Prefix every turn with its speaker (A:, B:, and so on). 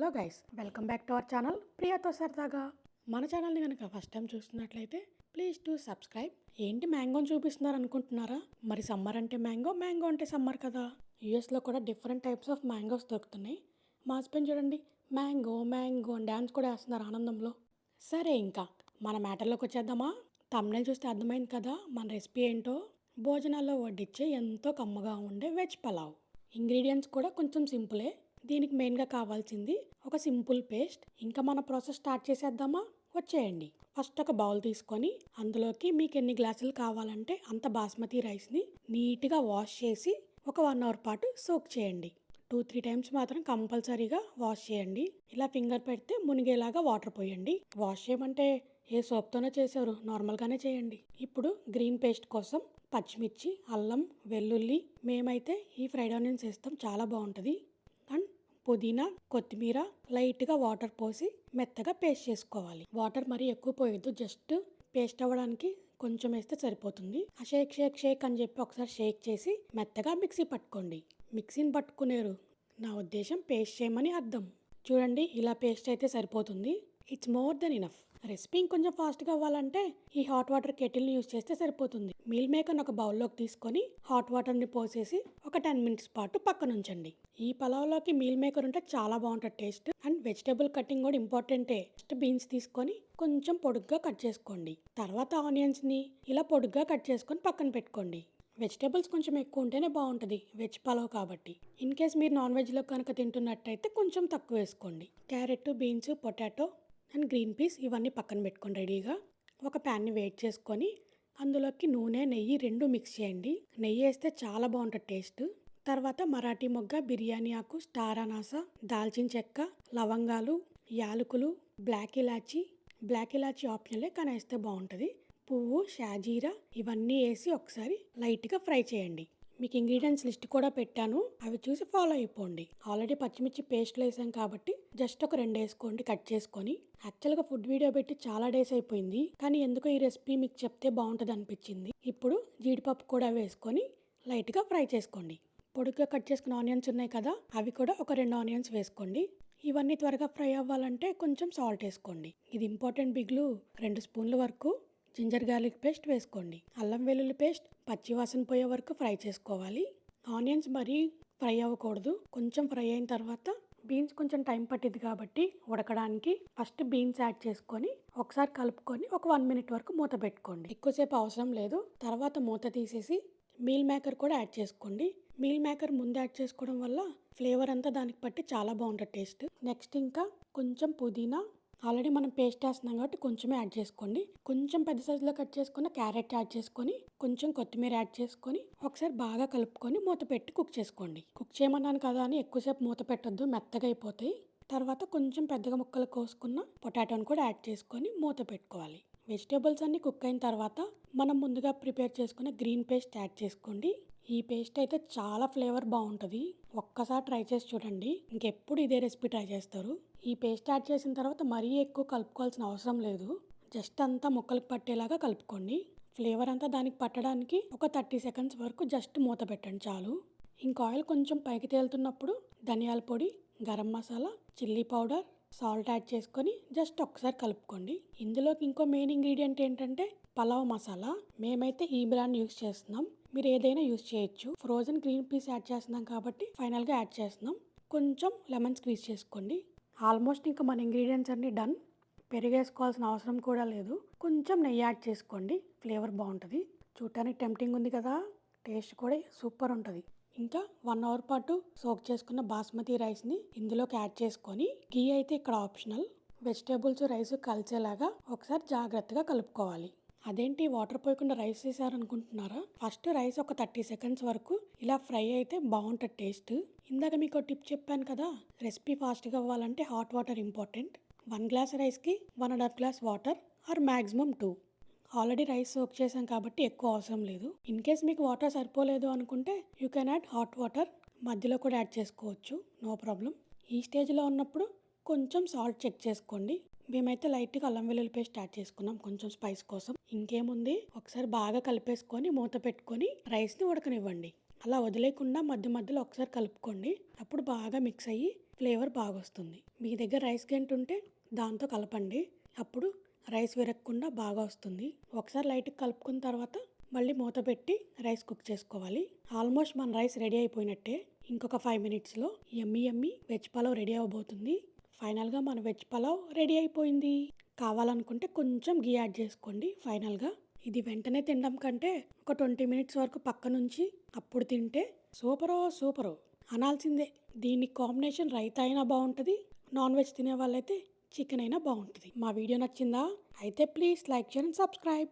A: Hello guys welcome back to our channel ప్రియాతో సరదాగా మన ఛానల్ని కనుక ఫస్ట్ టైం చూస్తున్నట్లయితే ప్లీజ్ టు సబ్స్క్రైబ్ ఏంటి మ్యాంగోని చూపిస్తున్నారు అనుకుంటున్నారా? మరి సమ్మర్ అంటే మ్యాంగో మ్యాంగో అంటే సమ్మర్ కదా. యూఎస్లో కూడా డిఫరెంట్ టైప్స్ ఆఫ్ మ్యాంగోస్ దొరుకుతున్నాయి. మా హస్బెండ్ చూడండి మ్యాంగో మ్యాంగో అని డ్యాన్స్ కూడా వేస్తున్నారు ఆనందంలో. సరే ఇంకా మన మ్యాటర్లోకి వచ్చేద్దామా? తమిళ చూస్తే అర్థమైంది కదా మన రెసిపీ ఏంటో? భోజనాల్లో వడ్డిచ్చే ఎంతో కమ్మగా ఉండే వెజ్ పలావ్ ఇంగ్రీడియంట్స్ కూడా కొంచెం సింపులే దీనికి మెయిన్గా కావాల్సింది ఒక సింపుల్ పేస్ట్. ఇంకా మన ప్రాసెస్ స్టార్ట్ చేసేద్దామా? వచ్చేయండి. ఫస్ట్ ఒక బౌల్ తీసుకొని అందులోకి మీకు ఎన్ని గ్లాసులు కావాలంటే అంత బాస్మతి రైస్ని నీట్గా వాష్ చేసి ఒక వన్ అవర్ పాటు సోక్ చేయండి. టూ త్రీ టైమ్స్ మాత్రం కంపల్సరీగా వాష్ చేయండి. ఇలా ఫింగర్ పెడితే మునిగేలాగా వాటర్ పోయండి. వాష్ చేయమంటే ఏ సోప్తోనే చేశారు నార్మల్గానే చేయండి. ఇప్పుడు గ్రీన్ పేస్ట్ కోసం పచ్చిమిర్చి అల్లం వెల్లుల్లి మేమైతే ఈ ఫ్రైడ్ ఆనియన్స్ వేస్తాం. చాలా బాగుంటుంది. పుదీనా కొత్తిమీర లైట్గా వాటర్ పోసి మెత్తగా పేస్ట్ చేసుకోవాలి. వాటర్ మరీ ఎక్కువ పోయొద్దు. జస్ట్ పేస్ట్ అవ్వడానికి కొంచెం వేస్తే సరిపోతుంది. ఆ షేక్ షేక్ షేక్ అని చెప్పి ఒకసారి షేక్ చేసి మెత్తగా మిక్సీ పట్టుకోండి. మిక్సీని పట్టుకునేరు. నా ఉద్దేశం పేస్ట్ చేయమని అర్థం. చూడండి ఇలా పేస్ట్ అయితే సరిపోతుంది. It's more than enough recipe ఇంకొంచెం ఫాస్ట్గా అవ్వాలంటే ఈ హాట్ వాటర్ కెటిల్ని యూస్ చేస్తే సరిపోతుంది. మీల్ మేకర్ని ఒక బౌల్లోకి తీసుకొని హాట్ వాటర్ని పోసేసి ఒక టెన్ మినిట్స్ పాటు పక్కన ఉంచండి. ఈ పలావ్లోకి మీల్ మేకర్ ఉంటే చాలా బాగుంటుంది టేస్ట్ అండ్ వెజిటేబుల్ కటింగ్ కూడా ఇంపార్టెంటే ఫస్ట్ బీన్స్ తీసుకొని కొంచెం పొడుగ్గా కట్ చేసుకోండి. తర్వాత ఆనియన్స్ని ఇలా పొడుగ్గా కట్ చేసుకొని పక్కన పెట్టుకోండి. వెజిటేబుల్స్ కొంచెం ఎక్కువ ఉంటేనే బాగుంటుంది. వెజ్ పలావ్ కాబట్టి. ఇన్ కేస్ మీరు నాన్ వెజ్లో కనుక తింటున్నట్టయితే కొంచెం తక్కువ వేసుకోండి. Carrot beans potato and green peas ఇవన్నీ పక్కన పెట్టుకోండి రెడీగా ఒక ప్యాన్ని వేట్ చేసుకొని అందులోకి నూనె నెయ్యి రెండు మిక్స్ చేయండి. నెయ్యి వేస్తే చాలా బాగుంటుంది టేస్ట్ తర్వాత మరాఠీ మొగ్గ బిర్యానీ ఆకు స్టార్ అనాస దాల్చిన చెక్క లవంగాలు యాలకులు బ్లాక్ ఇలాచి. బ్లాక్ ఇలాచి ఆప్షన్లే కానీ వేస్తే బాగుంటుంది. పువ్వు షాజీరా ఇవన్నీ వేసి ఒకసారి లైట్గా ఫ్రై చేయండి. మీకు ఇంగ్రీడియంట్స్ లిస్ట్ కూడా పెట్టాను. అవి చూసి ఫాలో అయిపోండి. ఆల్రెడీ పచ్చిమిర్చి పేస్ట్లు వేసాం కాబట్టి జస్ట్ ఒక రెండు వేసుకోండి కట్ చేసుకొని. యాక్చువల్గా ఫుడ్ వీడియో పెట్టి చాలా డేస్ అయిపోయింది. కానీ ఎందుకో ఈ రెసిపీ మీకు చెప్తే బాగుంటుంది అనిపించింది. ఇప్పుడు జీడిపప్పు కూడా వేసుకొని లైట్గా ఫ్రై చేసుకోండి. పొడుగ్గా కట్ చేసుకున్న ఆనియన్స్ ఉన్నాయి కదా అవి కూడా ఒక రెండు ఆనియన్స్ వేసుకోండి. ఇవన్నీ త్వరగా ఫ్రై అవ్వాలంటే కొంచెం సాల్ట్ వేసుకోండి. ఇది ఇంపార్టెంట్ బిగ్లు రెండు స్పూన్ల వరకు. జింజర్ గార్లిక్ పేస్ట్ వేసుకోండి. అల్లం వెల్లుల్లి పేస్ట్ పచ్చి వాసన పోయే వరకు ఫ్రై చేసుకోవాలి. ఆనియన్స్ మరీ ఫ్రై అవ్వకూడదు. కొంచెం ఫ్రై అయిన తర్వాత బీన్స్ కొంచెం టైం పట్టింది కాబట్టి ఉడకడానికి ఫస్ట్ బీన్స్ యాడ్ చేసుకొని ఒకసారి కలుపుకొని ఒక వన్ మినిట్ వరకు మూత పెట్టుకోండి. ఎక్కువసేపు అవసరం లేదు. తర్వాత మూత తీసేసి మీల్ మేకర్ కూడా యాడ్ చేసుకోండి. మీల్ మేకర్ ముందు యాడ్ చేసుకోవడం వల్ల ఫ్లేవర్ అంతా దానికి పట్టి చాలా బాగుంటుంది టేస్ట్. నెక్స్ట్ ఇంకా కొంచెం పుదీనా ఆల్రెడీ మనం పేస్ట్ వేస్తున్నాం కాబట్టి కొంచెమే యాడ్ చేసుకోండి. కొంచెం పెద్ద సైజులో కట్ చేసుకున్న క్యారెట్ యాడ్ చేసుకొని కొంచెం కొత్తిమీర యాడ్ చేసుకొని ఒకసారి బాగా కలుపుకొని మూత పెట్టి కుక్ చేసుకోండి. కుక్ చేయమన్నాను కదా అని ఎక్కువసేపు మూత పెట్టొద్దు మెత్తగా అయిపోతాయి. తర్వాత కొంచెం పెద్దగా ముక్కలు కోసుకున్న పొటాటోని కూడా యాడ్ చేసుకొని మూత పెట్టుకోవాలి. వెజిటేబుల్స్ అన్ని కుక్ అయిన తర్వాత మనం ముందుగా ప్రిపేర్ చేసుకున్న గ్రీన్ పేస్ట్ యాడ్ చేసుకోండి. ఈ పేస్ట్ అయితే చాలా ఫ్లేవర్ బాగుంటుంది. ఒక్కసారి ట్రై చేసి చూడండి. ఇంకెప్పుడు ఇదే రెసిపీ ట్రై చేస్తారు. ఈ పేస్ట్ యాడ్ చేసిన తర్వాత మరీ ఎక్కువ కలుపుకోవాల్సిన అవసరం లేదు. జస్ట్ అంతా ముక్కలకు పట్టేలాగా కలుపుకోండి. ఫ్లేవర్ అంతా దానికి పట్టడానికి ఒక థర్టీ సెకండ్స్ వరకు జస్ట్ మూత పెట్టండి చాలు. ఇంకా ఆయిల్ కొంచెం పైకి తేలుతున్నప్పుడు ధనియాల పొడి garam masala chilli powder salt add చేసుకొని జస్ట్ ఒకసారి కలుపుకోండి. ఇందులోకి ఇంకో మెయిన్ ఇంగ్రీడియంట్ ఏంటంటే పలావ్ మసాలా. మేమైతే ఈ బ్రాండ్ యూస్ చేస్తున్నాం. మీరు ఏదైనా యూస్ చేయొచ్చు. ఫ్రోజన్ గ్రీన్ పీస్ యాడ్ చేస్తున్నాం కాబట్టి ఫైనల్గా యాడ్ చేస్తున్నాం. కొంచెం లెమన్ స్క్వీజ్ చేసుకోండి. ఆల్మోస్ట్ ఇంకా మన ఇంగ్రీడియంట్స్ అన్నీ డన్. పెరిగేసుకోవాల్సిన అవసరం కూడా లేదు. కొంచెం నెయ్యి యాడ్ చేసుకోండి. ఫ్లేవర్ బాగుంటుంది. చూడటానికి టెంప్టింగ్ ఉంది కదా. టేస్ట్ కూడా సూపర్ ఉంటుంది. ఇంకా వన్ అవర్ పాటు సోక్ చేసుకున్న బాస్మతి రైస్ని ఇందులోకి యాడ్ చేసుకొని గీ అయితే ఇక్కడ ఆప్షనల్. వెజిటేబుల్స్ రైస్ కలిసేలాగా ఒకసారి జాగ్రత్తగా కలుపుకోవాలి. అదేంటి వాటర్ పోయకుండా రైస్ వేసారనుకుంటున్నారా? ఫస్ట్ రైస్ ఒక థర్టీ సెకండ్స్ వరకు ఇలా ఫ్రై అయితే బాగుంటుంది టేస్ట్. ఇందాక మీకు టిప్ చెప్పాను కదా రెసిపీ ఫాస్ట్గా అవ్వాలంటే hot water important. One glass రైస్కి one and half glass water or maximum two. Already rice soak చేసాం కాబట్టి ఎక్కువ అవసరం లేదు. ఇన్ కేస్ మీకు వాటర్ సరిపోలేదు అనుకుంటే you can add hot water. మధ్యలో కూడా యాడ్ చేసుకోవచ్చు. No problem. ఈ స్టేజ్లో ఉన్నప్పుడు కొంచెం సాల్ట్ చెక్ చేసుకోండి. మేమైతే లైట్గా అల్లం వెల్లుల్లి పేస్ట్ యాడ్ చేసుకున్నాం. కొంచెం స్పైస్ కోసం. ఇంకేముంది? ఒకసారి బాగా కలిపేసుకొని మూత పెట్టుకొని రైస్ని ఉడకనివ్వండి. అలా వదిలేకుండా మధ్య మధ్యలో ఒకసారి కలుపుకోండి. అప్పుడు బాగా మిక్స్ అయ్యి ఫ్లేవర్ బాగా వస్తుంది మీ దగ్గర రైస్ గంట ఉంటే దాంతో కలపండి. అప్పుడు రైస్ విరగకుండా బాగా వస్తుంది. ఒకసారి లైట్గా కలుపుకున్న తర్వాత మళ్ళీ మూత పెట్టి రైస్ కుక్ చేసుకోవాలి. ఆల్మోస్ట్ మన రైస్ రెడీ అయిపోయినట్టే. ఇంకొక ఫైవ్ మినిట్స్లో ఎమ్మి ఎమ్మి వెజ్ పలావ్ రెడీ అవ్వబోతుంది ఫైనల్గా మన వెజ్ పలావ్ రెడీ అయిపోయింది. కావాలనుకుంటే కొంచెం గీ యాడ్ చేసుకోండి ఫైనల్గా. ఇది వెంటనే తినడం కంటే ఒక ట్వంటీ మినిట్స్ వరకు పక్క నుంచి అప్పుడు తింటే సూపరో సూపరో. అనాల్సిందే దీని కాంబినేషన్ రైతా అయినా బాగుంటుంది నాన్ వెజ్ తినే వాళ్ళైతే చికెన్ అయినా బాగుంటుంది. మా వీడియో నచ్చిందా? అయితే ప్లీజ్ లైక్ చేయండి సబ్స్క్రైబ్.